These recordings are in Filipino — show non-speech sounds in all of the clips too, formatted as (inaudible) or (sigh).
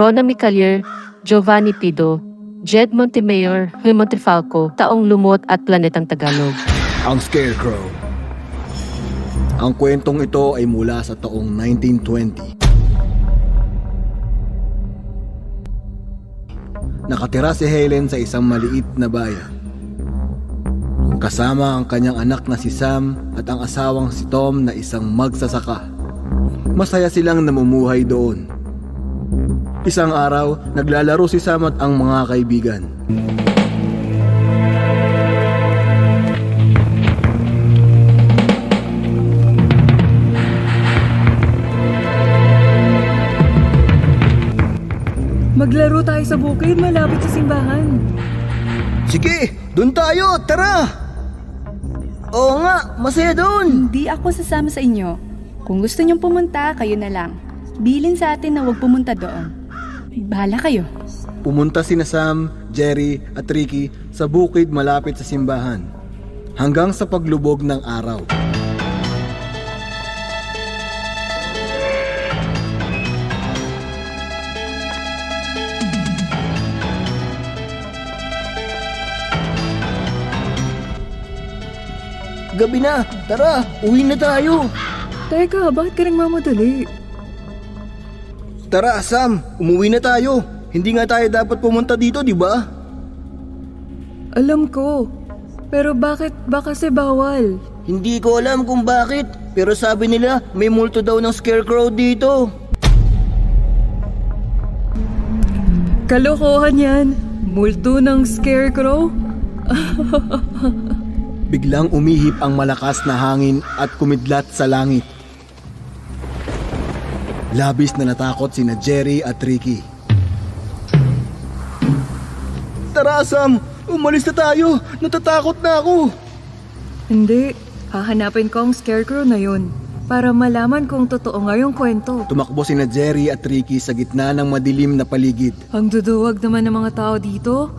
Rona Micalier, Giovanni Pido, Jed Montemayor, Huy Montefalco, Taong Lumot at Planetang Tagalog. ang Scarecrow. Ang kwentong ito ay mula sa taong 1920. Nakatira si Helen sa isang maliit na bayan. Kasama ang kanyang anak na si Sam at ang asawang si Tom na isang magsasaka. Masaya silang namumuhay doon. Isang araw, naglalaro si Sam at ang mga kaibigan. Maglaro tayo sa bukid malapit sa simbahan. Sige, doon tayo, tara! Oo nga, masaya doon! Hindi ako sasama sa inyo. Kung gusto niyong pumunta, kayo na lang. Bilin sa atin na huwag pumunta doon. Bahala kayo. Pumunta sina Sam, Jerry at Ricky sa bukid malapit sa simbahan. Hanggang sa paglubog ng araw. Gabi na, tara, uwi na tayo. Teka, bakit ka nagmamadali? Tara, Sam, umuwi na tayo. Hindi nga tayo dapat pumunta dito, di ba? Alam ko. Pero bakit ba kasi bawal? Hindi ko alam kung bakit, pero sabi nila may multo daw ng scarecrow dito. Kalokohan yan. Multo ng scarecrow? (laughs) Biglang umihip ang malakas na hangin at kumidlat sa langit. Labis na natakot sina Jerry at Ricky. Tara Sam, umalis na tayo. Natatakot na ako. Hindi. Hahanapin ko ang scarecrow na yun. Para malaman kung totoo nga yung kwento. Tumakbo sina Jerry at Ricky sa gitna ng madilim na paligid. Ang duduwag naman ng mga tao dito.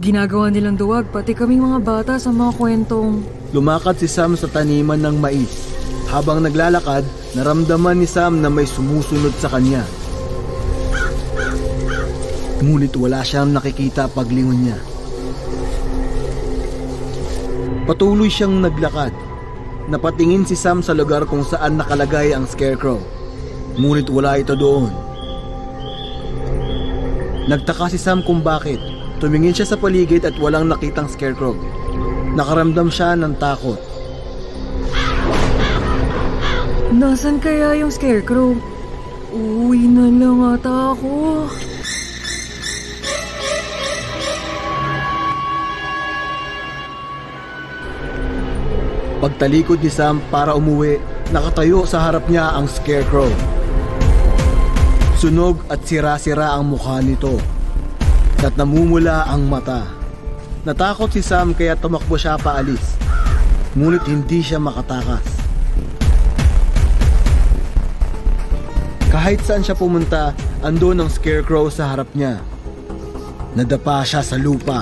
Ginagawa nilang duwag pati kaming mga bata sa mga kwentong. Lumakad si Sam sa taniman ng mais. Habang naglalakad, naramdaman ni Sam na may sumusunod sa kanya. Ngunit wala siyang nakikita paglingon niya. Patuloy siyang naglakad. Napatingin si Sam sa lugar kung saan nakalagay ang scarecrow. Ngunit wala ito doon. Nagtaka si Sam kung bakit. Tumingin siya sa paligid at walang nakitang scarecrow. Nakaramdam siya ng takot. Nasaan kaya yung scarecrow? Uwi na lang ata ako. Pagtalikod ni Sam para umuwi, nakatayo sa harap niya ang scarecrow. Sunog at sira-sira ang mukha nito. At namumula ang mata. Natakot si Sam kaya tumakbo siya paalis. Ngunit hindi siya makatakas. Kahit saan siya pumunta, andun ang scarecrow sa harap niya. Nadapa siya sa lupa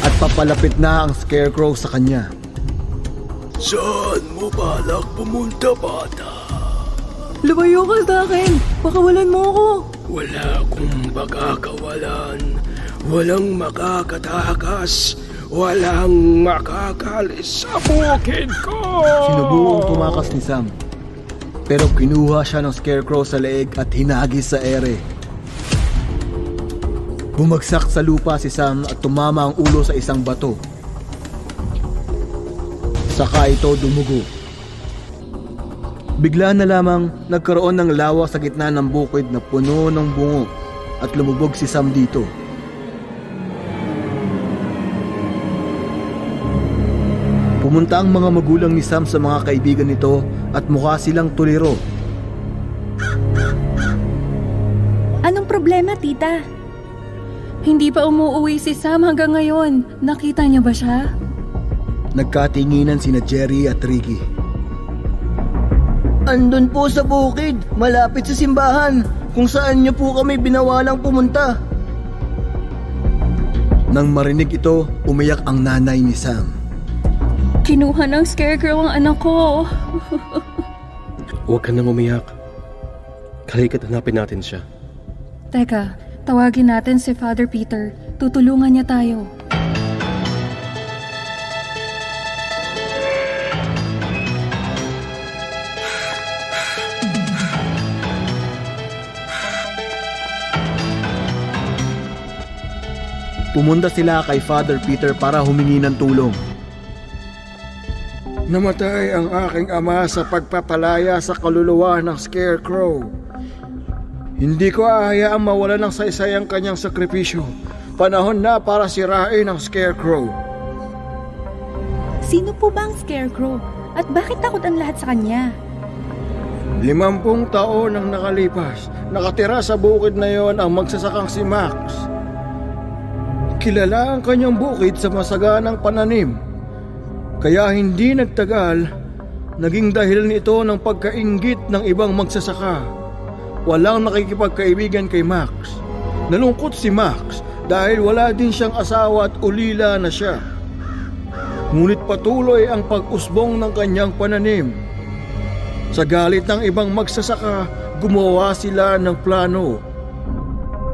at papalapit na ang scarecrow sa kanya. Saan mo balak pumunta, bata? Lumayo ka sa akin! Pakawalan mo ako! Wala akong magkakawalan. Walang makakatakas. Walang makakalis sa bukid ko. Sinubuong tumakas ni Sam. Pero kinuha siya ng scarecrow sa leeg at hinagis sa ere. Bumagsak sa lupa si Sam at tumama ang ulo sa isang bato. Saka ito dumugo. Bigla na lamang nagkaroon ng lawa sa gitna ng bukid na puno ng bungo at lumubog si Sam dito. Pumunta ang mga magulang ni Sam sa mga kaibigan nito at mukha silang tuliro. Anong problema, tita? Hindi pa umuuwi si Sam hanggang ngayon. Nakita niya ba siya? Nagkatinginan sina Jerry at Ricky. Andun po sa bukid, malapit sa simbahan, kung saan niyo po kami binawalang pumunta. Nang marinig ito, umiyak ang nanay ni Sam. Kinuha ng scarecrow ang anak ko. (laughs) Huwag ka nang umiyak. Halika't hanapin natin siya. Teka, tawagin natin si Father Peter. Tutulungan niya tayo. Pumunta sila kay Father Peter para humingi ng tulong. Namatay ang aking ama sa pagpapalaya sa kaluluwa ng Scarecrow. Hindi ko ahayaang mawala ng saysay ang kanyang sakripisyo. Panahon na para sirain ang Scarecrow. Sino po ba ang Scarecrow? At bakit takot ang lahat sa kanya? Limampung taon ang nakalipas. Nakatira sa bukid na yon ang magsasakang si Max. Kilala ang kanyang bukid sa masaganang pananim. Kaya hindi nagtagal, naging dahil nito ng pagkaingit ng ibang magsasaka. Walang nakikipagkaibigan kay Max. Nalungkot si Max dahil wala din siyang asawa at ulila na siya. Ngunit patuloy ang pag-usbong ng kanyang pananim. Sa galit ng ibang magsasaka, gumawa sila ng plano.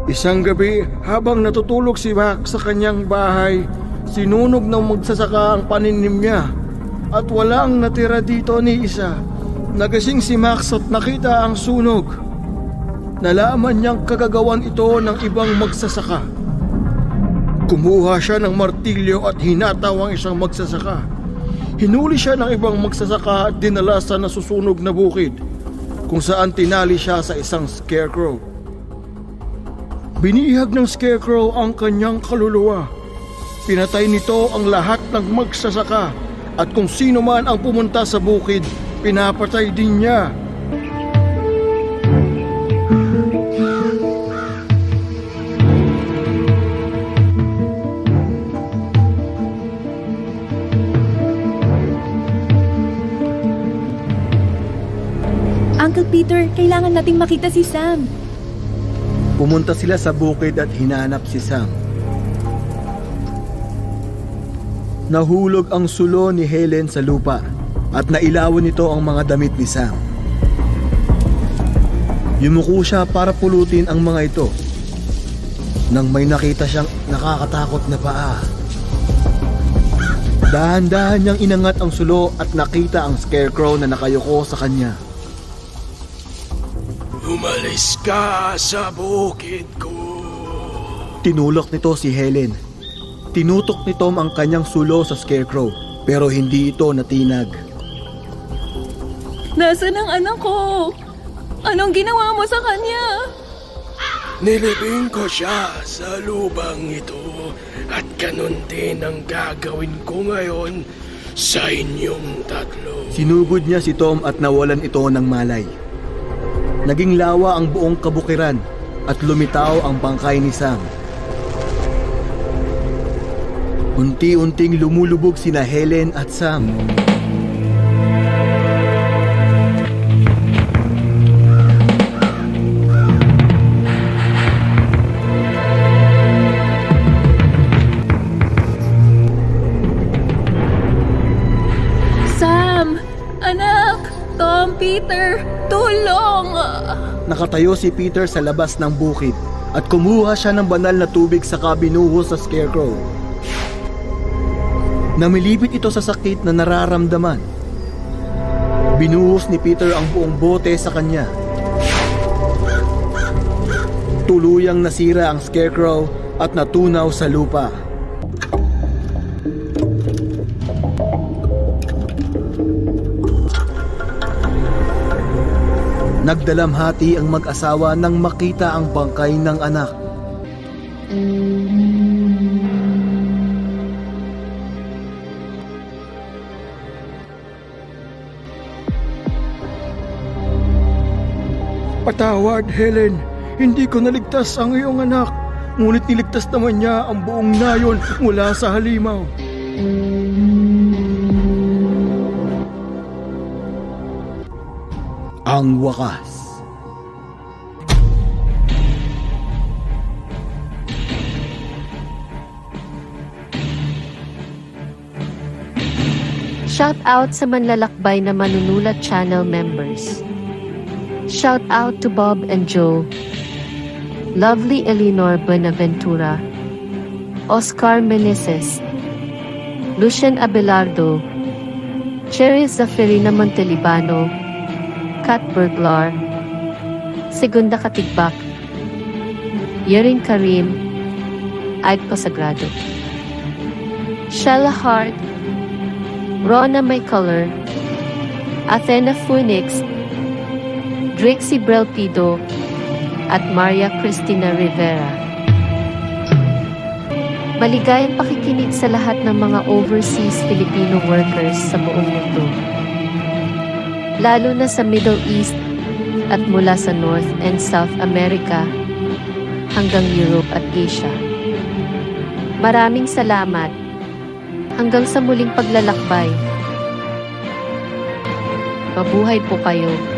Isang gabi, habang natutulog si Max sa kanyang bahay, sinunog ng magsasaka ang paninim niya. At walang natira dito ni isa. Nagasing si Max at nakita ang sunog. Nalaman niyang kagagawan ito ng ibang magsasaka. Kumuha siya ng martilyo at hinataw ang isang magsasaka. Hinuli siya ng ibang magsasaka at dinala sa nasusunog na bukid kung saan tinali siya sa isang scarecrow. Binihag ng scarecrow ang kanyang kaluluwa. Pinatay nito ang lahat ng magsasaka at kung sino man ang pumunta sa bukid, pinapatay din niya. Uncle Peter, kailangan nating makita si Sam. Pumunta sila sa bukid at hinanap si Sam. Nahulog ang sulo ni Helen sa lupa at nailawan nito ang mga damit ni Sam. Yumuko siya para pulutin ang mga ito. Nang may nakita siyang nakakatakot na paa. Dahan-dahan niyang inangat ang sulo at nakita ang scarecrow na nakayuko sa kanya. Umalis ka sa bukid ko. Tinulak nito si Helen. Tinutok ni Tom ang kanyang sulo sa scarecrow pero hindi ito natinag. Nasaan ang anak ko? Anong ginawa mo sa kanya? Nilibing ko siya sa lubang ito at ganun din ang gagawin ko ngayon sa inyong tatlo. Sinugod niya si Tom at nawalan ito ng malay. Naging lawa ang buong kabukiran at lumitaw ang bangkay ni Sam. Unti-unting lumulubog sina Helen at Sam. Sam! Anak! Tom, Peter! Tulong! Nakatayo si Peter sa labas ng bukid at kumuha siya ng banal na tubig sa kabinuho sa scarecrow. Namilipit ito sa sakit na nararamdaman. Binuhos ni Peter ang buong bote sa kanya. Tuluyang nasira ang scarecrow at natunaw sa lupa. Nagdalamhati ang mag-asawa nang makita ang bangkay ng anak. Patawad, Helen. Hindi ko naligtas ang iyong anak. Ngunit niligtas naman niya ang buong nayon mula sa halimaw. Ang wakas. Shout out sa manlalakbay na manunulat channel members. Shout out to Bob and Joe, Lovely Eleanor Buenaventura, Oscar Meneses, Lucian Abelardo, Cherry Zaferina Montelibano, Kat Burglar, Segunda Katigbak, Yerin Karim, Ike Pasagrado, Shella Hart, Rona My Color, Athena Phoenix, Drixie Brelpido, at Maria Cristina Rivera. Maligayang pakikinig sa lahat ng mga overseas Filipino workers sa buong mundo. Lalo na sa Middle East at mula sa North and South America hanggang Europe at Asia. Maraming salamat. Hanggang sa muling paglalakbay. Mabuhay po kayo.